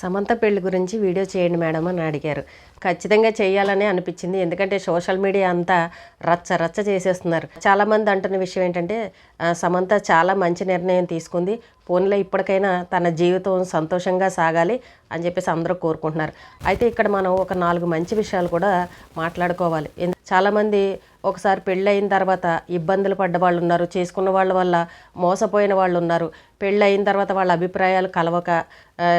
సమంత పెళ్ళి గురించి వీడియో చేయండి మేడం అని అడిగారు. ఖచ్చితంగా చేయాలని అనిపించింది. ఎందుకంటే సోషల్ మీడియా అంతా రచ్చ రచ్చ చేసేస్తున్నారు. చాలామంది అంటున్న విషయం ఏంటంటే సమంత చాలా మంచి నిర్ణయం తీసుకుంది. పోన్లో ఇప్పటికైనా తన జీవితం సంతోషంగా సాగాలి అని చెప్పేసి అందరూ కోరుకుంటున్నారు. అయితే ఇక్కడ మనం ఒక నాలుగు మంచి విషయాలు కూడా మాట్లాడుకోవాలి. చాలామంది ఒకసారి పెళ్ళయిన తర్వాత ఇబ్బందులు పడ్డ వాళ్ళు ఉన్నారు చేసుకున్న వాళ్ళ వల్ల మోసపోయిన వాళ్ళు ఉన్నారు పెళ్ళయిన తర్వాత వాళ్ళ అభిప్రాయాలు కలవక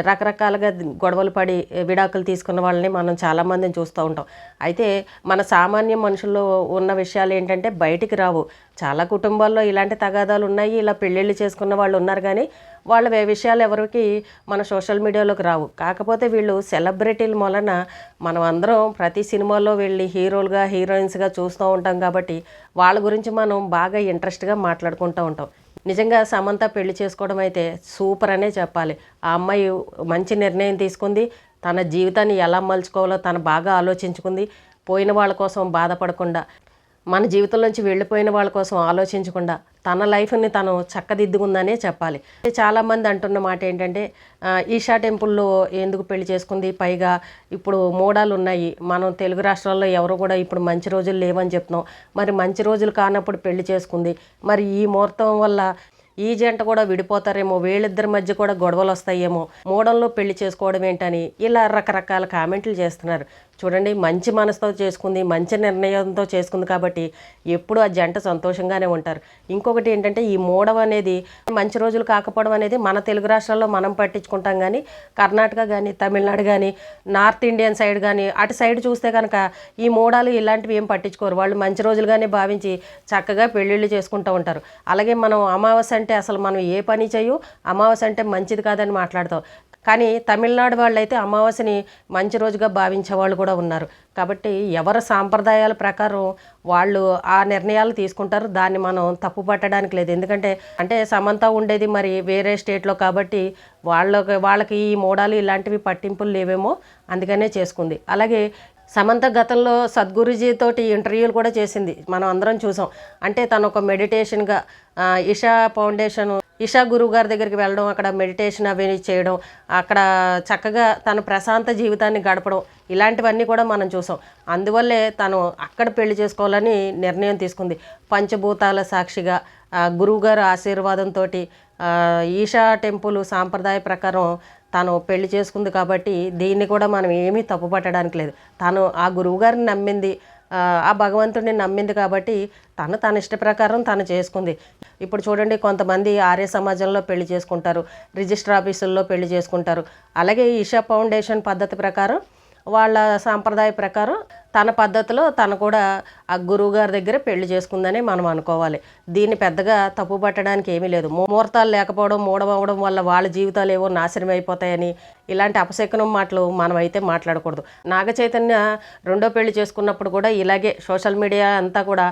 రకరకాలుగా గొడవలు పడి విడాకులు తీసుకున్న వాళ్ళని మనం చాలామందిని చూస్తూ ఉంటాం. అయితే మన సామాన్య మనుషుల్లో ఉన్న విషయాలు ఏంటంటే బయటికి రావు. చాలా కుటుంబాల్లో ఇలాంటి తగాదాలు ఉన్నాయి. ఇలా పెళ్ళిళ్ళు చేసుకున్న వాళ్ళు ఉన్నారు కానీ వాళ్ళ వే- విషయాలు ఎవరికి మన సోషల్ మీడియాలోకి రావు. కాకపోతే వీళ్ళు సెలబ్రిటీల మూలన మనం అందరం ప్రతి సినిమాలో వెళ్ళి హీరోలుగా హీరోయిన్స్గా చూస్తూ ఉంటాం కాబట్టి వాళ్ళ గురించి మనం బాగా ఇంట్రెస్ట్గా మాట్లాడుకుంటూ ఉంటాం. నిజంగా సమంత పెళ్ళి చేసుకోవడం అయితే సూపర్ అనే చెప్పాలి. ఆ అమ్మాయి మంచి నిర్ణయం తీసుకుంది. తన జీవితాన్ని ఎలా మలుచుకోవాలో తను బాగా ఆలోచించుకుంది. పోయిన వాళ్ళ కోసం బాధపడకుండా మన జీవితంలోంచి వెళ్ళిపోయిన వాళ్ళ కోసం ఆలోచించకుండా తన లైఫ్ని తను చక్కదిద్దుకుందనే చెప్పాలి. చాలామంది అంటున్న మాట ఏంటంటే ఈషా టెంపుల్లో ఎందుకు పెళ్ళి చేసుకుంది? పైగా ఇప్పుడు మూడాలు ఉన్నాయి. మనం తెలుగు రాష్ట్రాల్లో ఎవరు కూడా ఇప్పుడు మంచి రోజులు లేవని చెప్తున్నాం. మరి మంచి రోజులు కానప్పుడు పెళ్ళి చేసుకుంది. మరి ఈ ముహూర్తం వల్ల ఈ జంట కూడా విడిపోతారేమో వీళ్ళిద్దరి మధ్య కూడా గొడవలు వస్తాయేమో. మూడంలో పెళ్ళి చేసుకోవడం ఏంటని ఇలా రకరకాల కామెంట్లు చేస్తున్నారు. చూడండి మంచి మనసుతో చేసుకుంది మంచి నిర్ణయంతో చేసుకుంది కాబట్టి ఎప్పుడు ఆ జంట సంతోషంగానే ఉంటారు. ఇంకొకటి ఏంటంటే ఈ మూడవ అనేది మంచి రోజులు కాకపోవడం అనేది మన తెలుగు రాష్ట్రాల్లో మనం పట్టించుకుంటాం కానీ కర్ణాటక కానీ తమిళనాడు కానీ నార్త్ ఇండియన్ సైడ్ కానీ అటు సైడ్ చూస్తే కనుక ఈ మూడాలు ఇలాంటివి ఏం పట్టించుకోరు. వాళ్ళు మంచి రోజులుగానే భావించి చక్కగా పెళ్ళిళ్ళు చేసుకుంటూ ఉంటారు. అలాగే మనం అమావాస్య అంటే అసలు మనం ఏ పని చేయు అమావాస్య అంటే మంచిది కాదని మాట్లాడతాం. కానీ తమిళనాడు వాళ్ళైతే అమావాస్యని మంచి రోజుగా భావించే వాళ్ళు కూడా ఉన్నారు. కాబట్టి ఎవరి సాంప్రదాయాల ప్రకారం వాళ్ళు ఆ నిర్ణయాలు తీసుకుంటారు దాన్ని మనం తప్పు పట్టడానికి లేదు. ఎందుకంటే అంటే సమంత ఉండేది మరి వేరే స్టేట్లో కాబట్టి వాళ్ళకి వాళ్ళకి ఈ మూడాలు ఇలాంటివి పట్టింపులు లేవేమో అందుకనే చేసుకుంది. అలాగే సమంత గతంలో సద్గురుజీ తోటి ఇంటర్వ్యూలు కూడా చేసింది. మనం అందరం చూసాం. అంటే తను ఒక మెడిటేషన్గా ఇషా ఫౌండేషన్ ఇషా గురువు గారి దగ్గరికి వెళ్ళడం అక్కడ మెడిటేషన్ అవన్నీ చేయడం అక్కడ చక్కగా తన ప్రశాంత జీవితాన్ని గడపడం ఇలాంటివన్నీ కూడా మనం చూసాం. అందువల్లే తను అక్కడ పెళ్ళి చేసుకోవాలని నిర్ణయం తీసుకుంది. పంచభూతాల సాక్షిగా గురువుగారు ఆశీర్వాదంతో ఈషా టెంపుల్ సాంప్రదాయ ప్రకారం తను పెళ్ళి చేసుకుంది కాబట్టి దీన్ని కూడా మనం ఏమీ తప్పు పట్టడానికి లేదు. తను ఆ గురువుగారిని నమ్మింది ఆ, భగవంతుడిని నమ్మింది కాబట్టి తను తన ఇష్ట ప్రకారం తను చేసుకుంది. ఇప్పుడు చూడండి కొంతమంది ఆర్య సమాజంలో పెళ్ళి చేసుకుంటారు రిజిస్టర్ ఆఫీసుల్లో పెళ్ళి చేసుకుంటారు. అలాగే ఈషా ఫౌండేషన్ పద్ధతి ప్రకారం వాళ్ళ సాంప్రదాయ ప్రకారం తన పద్ధతిలో తను కూడా ఆ గురువు గారి దగ్గర పెళ్ళి చేసుకుందని మనం అనుకోవాలి. దీన్ని పెద్దగా తప్పు పట్టడానికి ఏమీ లేదు. ముహూర్తాలు లేకపోవడం మూడవడం వల్ల వాళ్ళ జీవితాలు ఏవో నాశనం అయిపోతాయని ఇలాంటి అపశకునం మాటలు మనం అయితే మాట్లాడకూడదు. నాగ చైతన్య రెండో పెళ్ళి చేసుకున్నప్పుడు కూడా ఇలాగే సోషల్ మీడియా అంతా కూడా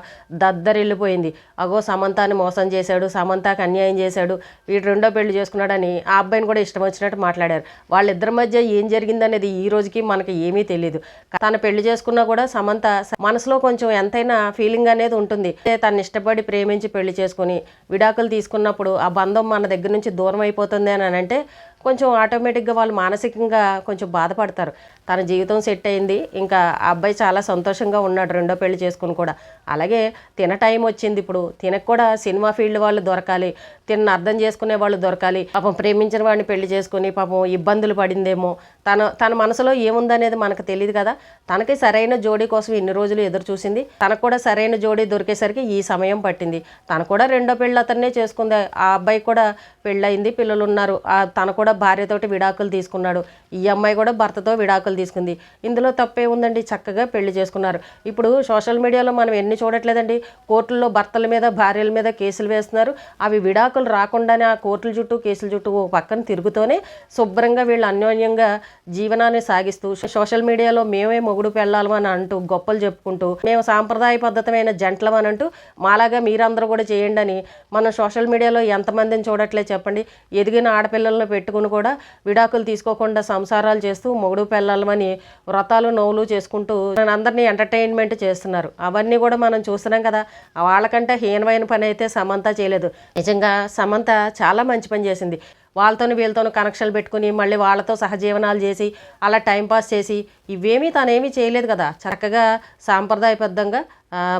దద్దరిల్లిపోయింది. అగో సమంతాన్ని మోసం చేశాడు సమంతాకి అన్యాయం చేశాడు వీడు రెండో పెళ్ళి చేసుకున్నాడని ఆ అబ్బాయిని కూడా ఇష్టం వచ్చినట్టు మాట్లాడారు. వాళ్ళిద్దరి మధ్య ఏం జరిగిందనేది ఈ రోజుకి మనకి ఏమీ తెలియదు తను పెళ్ళి చేసుకున్నా కూడా సమంత మనసులో కొంచెం ఎంతైనా ఫీలింగ్ అనేది ఉంటుంది. తను ఇష్టపడి ప్రేమించి పెళ్ళి చేసుకుని విడాకులు తీసుకున్నప్పుడు ఆ బంధం మన దగ్గర నుంచి దూరం అయిపోతుంది అని అంటే కొంచెం ఆటోమేటిక్గా వాళ్ళు మానసికంగా కొంచెం బాధపడతారు. తన జీవితం సెట్ అయింది. ఇంకా ఆ అబ్బాయి చాలా సంతోషంగా ఉన్నాడు రెండో పెళ్ళి చేసుకుని కూడా. అలాగే తిన టైం వచ్చింది ఇప్పుడు. తినకు కూడా సినిమా ఫీల్డ్ వాళ్ళు దొరకాలి. తిన్న అర్థం చేసుకునే వాళ్ళు దొరకాలి. పాపం ప్రేమించిన వాడిని పెళ్ళి చేసుకుని పాపం ఇబ్బందులు పడిందేమో. తన తన మనసులో ఏముందనేది మనకు తెలియదు కదా. తనకి సరైన జోడీ కోసం ఇన్ని రోజులు ఎదురు చూసింది. తనకు కూడా సరైన జోడీ దొరికేసరికి ఈ సమయం పట్టింది. తను కూడా రెండో పెళ్ళి అతన్నే చేసుకుంది. ఆ అబ్బాయి కూడా పెళ్ళయింది. పిల్లలు ఉన్నారు. ఆ తను కూడా భార్యతోటి విడాకులు తీసుకున్నాడు. ఈ అమ్మాయి కూడా భర్తతో విడాకులు తీసుకుంది. ఇందులో తప్పే ఉందండి. చక్కగా పెళ్ళి చేసుకున్నారు. ఇప్పుడు సోషల్ మీడియాలో మనం ఎన్ని చూడట్లేదండి. కోర్టుల్లో భర్తల మీద భార్యల మీద కేసులు వేస్తున్నారు. అవి విడాకులు రాకుండానే ఆ కోర్టుల చుట్టూ కేసుల చుట్టూ ఓ పక్కన తిరుగుతూనే శుభ్రంగా వీళ్ళు అన్యోన్యంగా జీవనాన్ని సాగిస్తూ సోషల్ మీడియాలో మేమే మొగుడు పెళ్ళాలి అని అంటూ గొప్పలు చెప్పుకుంటూ మేము సాంప్రదాయ పద్ధతమైన జంటలం అని అంటూ మాలాగా మీరందరూ కూడా చేయండి అని మనం సోషల్ మీడియాలో ఎంతమందిని చూడట్లే చెప్పండి. ఎదిగిన ఆడపిల్లలను పెట్టుకుని చేసుకొని కూడా విడాకులు తీసుకోకుండా సంసారాలు చేస్తూ మొగుడు పెళ్ళాలమని వ్రతాలు నవ్వులు చేసుకుంటూ అందరినీ ఎంటర్టైన్మెంట్ చేస్తున్నారు. అవన్నీ కూడా మనం చూస్తున్నాం కదా. వాళ్ళకంటే హీనమైన పని అయితే సమంత చేయలేదు. నిజంగా సమంత చాలా మంచి పని చేసింది. వాళ్ళతోని వీళ్ళతోనూ కనెక్షన్లు పెట్టుకుని మళ్ళీ వాళ్ళతో సహజీవనాలు చేసి అలా టైంపాస్ చేసి ఇవేమీ తనేమీ చేయలేదు కదా. చక్కగా సాంప్రదాయబద్ధంగా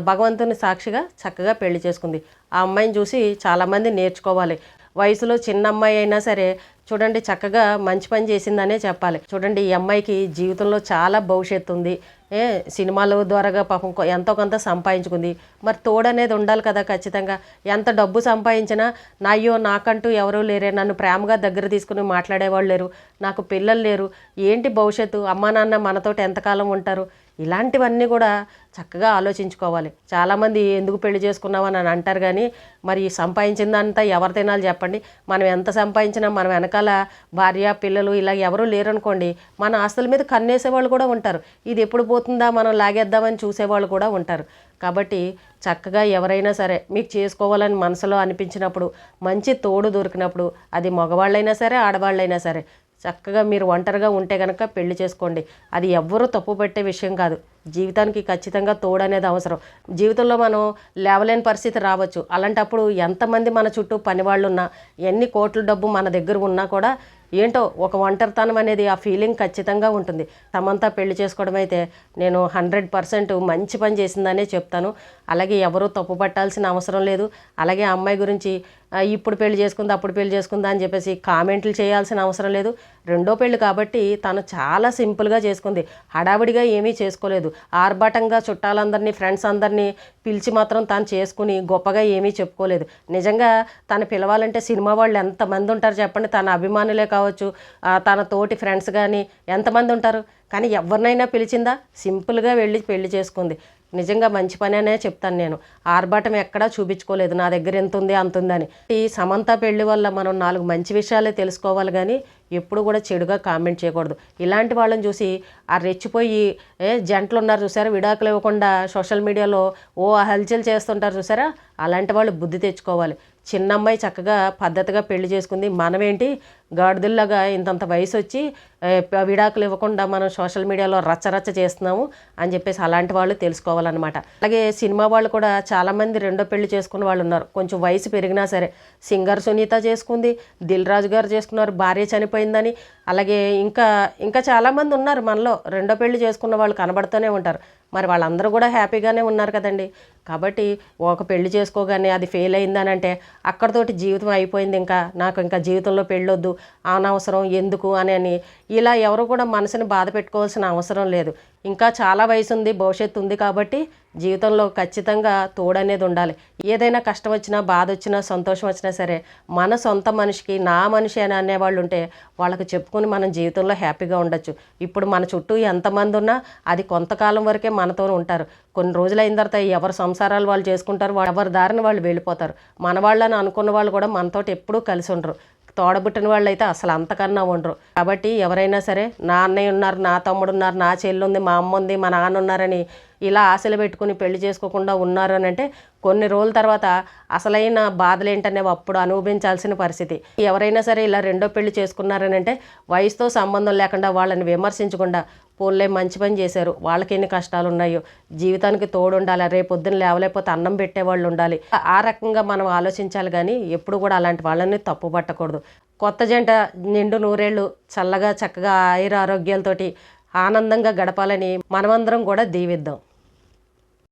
భగవంతుని సాక్షిగా చక్కగా పెళ్ళి చేసుకుంది. ఆ అమ్మాయిని చూసి చాలామంది నేర్చుకోవాలి. వయసులో చిన్న అమ్మాయి అయినా సరే చూడండి చక్కగా మంచి పని చేసిందనే చెప్పాలి. చూడండి ఈ అమ్మాయికి జీవితంలో చాలా భవిష్యత్తు ఉంది. ఏ సినిమాల ద్వారాగా పాపం ఎంతో కొంత సంపాదించుకుంది. మరి తోడనేది ఉండాలి కదా ఖచ్చితంగా. ఎంత డబ్బు సంపాదించినా నాయ్యో నాకంటూ ఎవరూ లేరే. నన్ను ప్రేమగా దగ్గర తీసుకుని మాట్లాడేవాళ్ళు లేరు. నాకు పిల్లలు లేరు. ఏంటి భవిష్యత్తు? అమ్మా నాన్న మనతోటి ఎంతకాలం ఉంటారు? ఇలాంటివన్నీ కూడా చక్కగా ఆలోచించుకోవాలి. చాలామంది ఎందుకు పెళ్ళి చేసుకున్నామని అని అంటారు కానీ మరి సంపాదించిందంతా ఎవరు తినాలి చెప్పండి. మనం ఎంత సంపాదించినా మనం వెనక వెనకాల భార్య పిల్లలు ఇలా ఎవరూ లేరనుకోండి మన ఆస్తుల మీద కన్నేసే వాళ్ళు కూడా ఉంటారు. ఇది ఎప్పుడు పోతుందా మనం లాగేద్దామని చూసేవాళ్ళు కూడా ఉంటారు. కాబట్టి చక్కగా ఎవరైనా సరే మీకు చేసుకోవాలని మనసులో అనిపించినప్పుడు మంచి తోడు దొరికినప్పుడు అది మగవాళ్ళైనా సరే ఆడవాళ్ళైనా సరే చక్కగా మీరు ఒంటరిగా ఉంటే కనుక పెళ్ళి చేసుకోండి. అది ఎవ్వరూ తప్పు పెట్టే విషయం కాదు. జీవితానికి ఖచ్చితంగా తోడు అనేది అవసరం. జీవితంలో మనం లేవలేని పరిస్థితి రావచ్చు. అలాంటప్పుడు ఎంతమంది మన చుట్టూ పనివాళ్ళు ఉన్నా ఎన్ని కోట్ల డబ్బు మన దగ్గర ఉన్నా కూడా ఏంటో ఒక ఒంటరితనం అనేది ఆ ఫీలింగ్ ఖచ్చితంగా ఉంటుంది. తమంతా పెళ్ళి చేసుకోవడం అయితే నేను హండ్రెడ్ పర్సెంట్ మంచి పని చేసిందనే చెప్తాను. అలాగే ఎవరూ తప్పు పట్టాల్సిన అవసరం లేదు. అలాగే ఆ అమ్మాయి గురించి ఇప్పుడు పెళ్ళి చేసుకుందా అప్పుడు పెళ్ళి చేసుకుందా అని చెప్పేసి కామెంట్లు చేయాల్సిన అవసరం లేదు. రెండో పెళ్ళి కాబట్టి తను చాలా సింపుల్గా చేసుకుంది. హడావిడిగా ఏమీ చేసుకోలేదు. ఆర్భాటంగా చుట్టాలందరినీ ఫ్రెండ్స్ అందరినీ పిలిచి మాత్రం తను చేసుకుని గొప్పగా ఏమీ చెప్పుకోలేదు. నిజంగా తను పిలవాలంటే సినిమా వాళ్ళు ఎంతమంది ఉంటారు చెప్పండి. తన అభిమానులే కావచ్చు తన తోటి ఫ్రెండ్స్ కానీ ఎంతమంది ఉంటారు? కానీ ఎవరినైనా పిలిచిందా? సింపుల్గా వెళ్ళి పెళ్ళి చేసుకుంది. నిజంగా మంచి పని అనే చెప్తాను నేను. ఆర్భాటం ఎక్కడా చూపించుకోలేదు. నా దగ్గర ఎంత ఉంది అంత ఉందని. ఈ సమంత పెళ్ళి వల్ల మనం నాలుగు మంచి విషయాలే తెలుసుకోవాలి కానీ ఎప్పుడు కూడా చెడుగా కామెంట్ చేయకూడదు. ఇలాంటి వాళ్ళని చూసి ఆ రెచ్చిపోయి ఏ జంటలు ఉన్నారు చూసారా? విడాకులు ఇవ్వకుండా సోషల్ మీడియాలో ఓ హల్చల్ చేస్తుంటారు చూసారా? అలాంటి వాళ్ళు బుద్ధి తెచ్చుకోవాలి. చిన్న అమ్మాయి చక్కగా పద్ధతిగా పెళ్ళి చేసుకుంది. మనమేంటి? గాడిదల్లాగా ఇంతంత వయసు వచ్చి విడాకులు ఇవ్వకుండా మనం సోషల్ మీడియాలో రచ్చరచ్చ చేస్తున్నాము అని చెప్పేసి అలాంటి వాళ్ళు తెలుసుకోవాలన్నమాట. అలాగే సినిమా వాళ్ళు కూడా చాలామంది రెండో పెళ్ళి చేసుకున్న వాళ్ళు ఉన్నారు. కొంచెం వయసు పెరిగినా సరే. సింగర్ సునీత చేసుకుంది దిల్ రాజు గారు చేసుకున్నారు భార్య చనిపోయిందని. అలాగే ఇంకా ఇంకా చాలామంది ఉన్నారు మనలో. రెండో పెళ్ళి చేసుకున్న వాళ్ళు కనబడుతూనే ఉంటారు. మరి వాళ్ళందరూ కూడా హ్యాపీగానే ఉన్నారు కదండి. కాబట్టి ఒక పెళ్ళి చేసుకోగానే అది ఫెయిల్ అయిందని అంటే అక్కడతోటి జీవితం అయిపోయింది ఇంకా. నాకు ఇంకా జీవితంలో పెళ్ళొద్దు. అనవసరం ఎందుకు అని అని ఇలా ఎవరు కూడా మనసుని బాధ పెట్టుకోవాల్సిన అవసరం లేదు. ఇంకా చాలా వయసు ఉంది భవిష్యత్తు ఉంది కాబట్టి జీవితంలో ఖచ్చితంగా తోడు అనేది ఉండాలి. ఏదైనా కష్టం వచ్చినా బాధ వచ్చినా సంతోషం వచ్చినా సరే మన సొంత మనిషికి నా మనిషి అని అనేవాళ్ళు ఉంటే వాళ్ళకి చెప్పుకొని మనం జీవితంలో హ్యాపీగా ఉండొచ్చు. ఇప్పుడు మన చుట్టూ ఎంతమంది ఉన్నా అది కొంతకాలం వరకే మనతో ఉంటారు. కొన్ని రోజులు అయిన తర్వాత ఎవరి సంసారాలు వాళ్ళు చేసుకుంటారు వా- ఎవరి దారిని వాళ్ళు వెళ్ళిపోతారు. మన వాళ్ళని అనుకున్న వాళ్ళు కూడా మనతోటి ఎప్పుడూ కలిసి ఉండరు. తోడబుట్టిన వాళ్ళు అయితే అసలు అంతకన్నా ఉండరు. కాబట్టి ఎవరైనా సరే నా అన్నయ్య ఉన్నారు నా తమ్ముడు ఉన్నారు నా చెల్లి ఉంది మా అమ్మ ఉంది మా నాన్న ఉన్నారని ఇలా ఆశలు పెట్టుకుని పెళ్ళి చేసుకోకుండా ఉన్నారు అని అంటే కొన్ని రోజుల తర్వాత అసలైన బాధలు ఏంటనేవి అప్పుడు అనుభవించాల్సిన పరిస్థితి. ఎవరైనా సరే ఇలా రెండో పెళ్ళి చేసుకున్నారని అంటే వయసుతో సంబంధం లేకుండా వాళ్ళని విమర్శించకుండా పోన్లే మంచి పని చేశారు. వాళ్ళకి ఎన్ని కష్టాలు ఉన్నాయో. జీవితానికి తోడు ఉండాలి రేపు పొద్దున్న లేవలేకపోతే అన్నం పెట్టేవాళ్ళు ఉండాలి. ఆ రకంగా మనం ఆలోచించాలి కానీ ఎప్పుడు కూడా అలాంటి వాళ్ళని తప్పు పట్టకూడదు కొత్త జంట నిండు నూరేళ్ళు చల్లగా చక్కగా ఆయుర ఆరోగ్యాలతోటి ఆనందంగా గడపాలని మనమందరం కూడా దీవిద్దాం.